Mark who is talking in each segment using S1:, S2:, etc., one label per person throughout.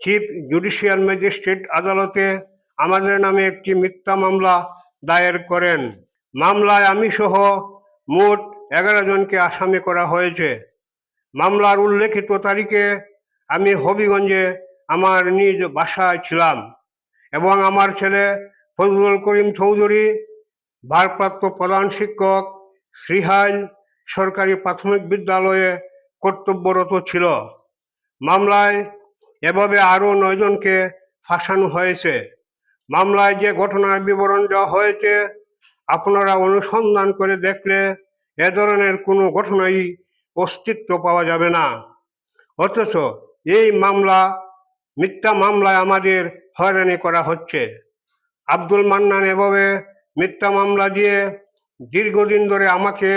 S1: Chief judicial magistrate আদালতে আমাদের নামে একটি মিথ্যা মামলা দায়ের করেন। মামলায় আমি সহ মোট এগারো জনকে আসামি করা হয়েছে। মামলার উল্লেখিত তারিখে আমি হবিগঞ্জে আমার নিজ বাসায় ছিলাম এবং আমার ছেলে ফজলুল করিম চৌধুরী, ভারপ্রাপ্ত প্রধান শিক্ষক শ্রীহাইল সরকারি প্রাথমিক বিদ্যালয়ে কর্তব্যরত ছিল। মামলায় এভাবে আরও নয়জনকে ফাঁসানো হয়েছে। মামলায় যে ঘটনার বিবরণ দেওয়া হয়েছে, আপনারা অনুসন্ধান করে দেখলে এ ধরনের কোনো ঘটনাই অস্তিত্ব পাওয়া যাবে না। অথচ এই মামলা, মিথ্যা মামলায় আমাদের হয়রানি করা হচ্ছে। আব্দুল মান্নান এভাবে মিথ্যা মামলা দিয়ে দীর্ঘদিন ধরে আমাকে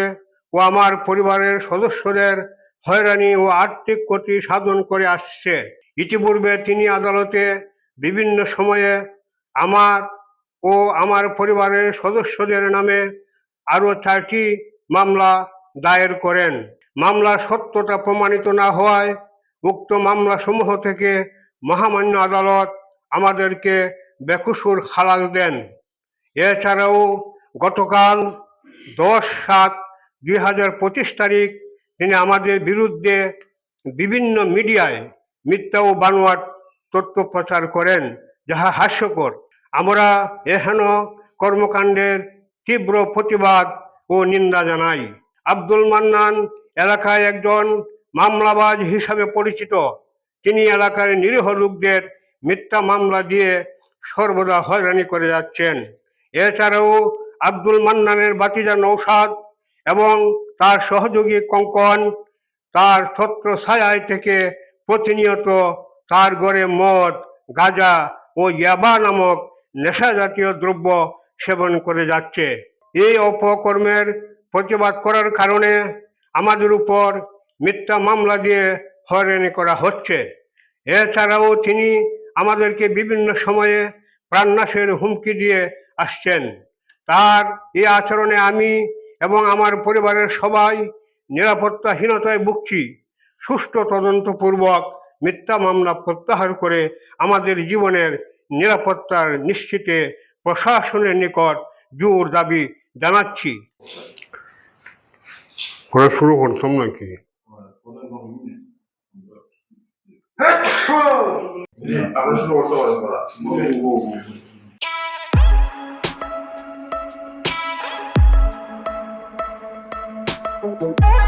S1: ও আমার পরিবারের সদস্যদের হয়রানি ও আর্থিক ক্ষতি সাধন করে আসছে। ইতিপূর্বে তিনি আদালতে বিভিন্ন সময়ে আমার ও আমার পরিবারের সদস্যদের নামে আরও চারটি মামলা দায়ের করেন। মামলার সত্যতা প্রমাণিত না হওয়ায় উক্ত মামলাসমূহ থেকে মহামান্য আদালত আমাদেরকে বেকুসুর খালাস দেন। এছাড়াও গতকাল দশ সাত দুই হাজার পঁচিশ তারিখ তিনি আমাদের বিরুদ্ধে বিভিন্ন মিডিয়ায় মিথ্যা ও বানোয়াট তথ্য প্রচার করেন, যাহা হাস্যকর। আমরা এহেন কর্মকাণ্ডের তীব্র প্রতিবাদ ও নিন্দা জানাই। আব্দুল মান্নান এলাকায় একজন মামলাবাজ হিসাবে পরিচিত। তিনি এলাকার নিরীহ লোকদের মিথ্যা মামলা দিয়ে সর্বদা হয়রানি করে যাচ্ছেন। এছাড়াও আব্দুল মান্নানের বাতিজা নৌসাদ এবং তার সহযোগী কঙ্কন, তার ছত্র ছায়ায় থেকে প্রতিনিয়ত তার ঘরে মদ, গাঁজা ও ইয়াবা নামক নেশা জাতীয় দ্রব্য সেবন করে যাচ্ছে। এই অপকর্মের প্রতিবাদ করার কারণে আমাদের উপর মিথ্যা মামলা দিয়ে হয়রানি করা হচ্ছে। এছাড়াও তিনি আমাদেরকে বিভিন্ন সময়ে প্রাণনাশের হুমকি দিয়ে আসছেন। তার এই আচরণে আমি এবং আমার পরিবারের সবাই নিরাপত্তাহীনতায় ভুগছি। সুষ্ঠু তদন্তপূর্বক মিথ্যা মামলা প্রত্যাহার করে আমাদের জীবনের নিরাপত্তার নিশ্চিতে প্রশাসনের নিকট জোর দাবি জানাচ্ছি। পড়া শুরু করতাম নাকি
S2: শুরু করতে
S3: Thank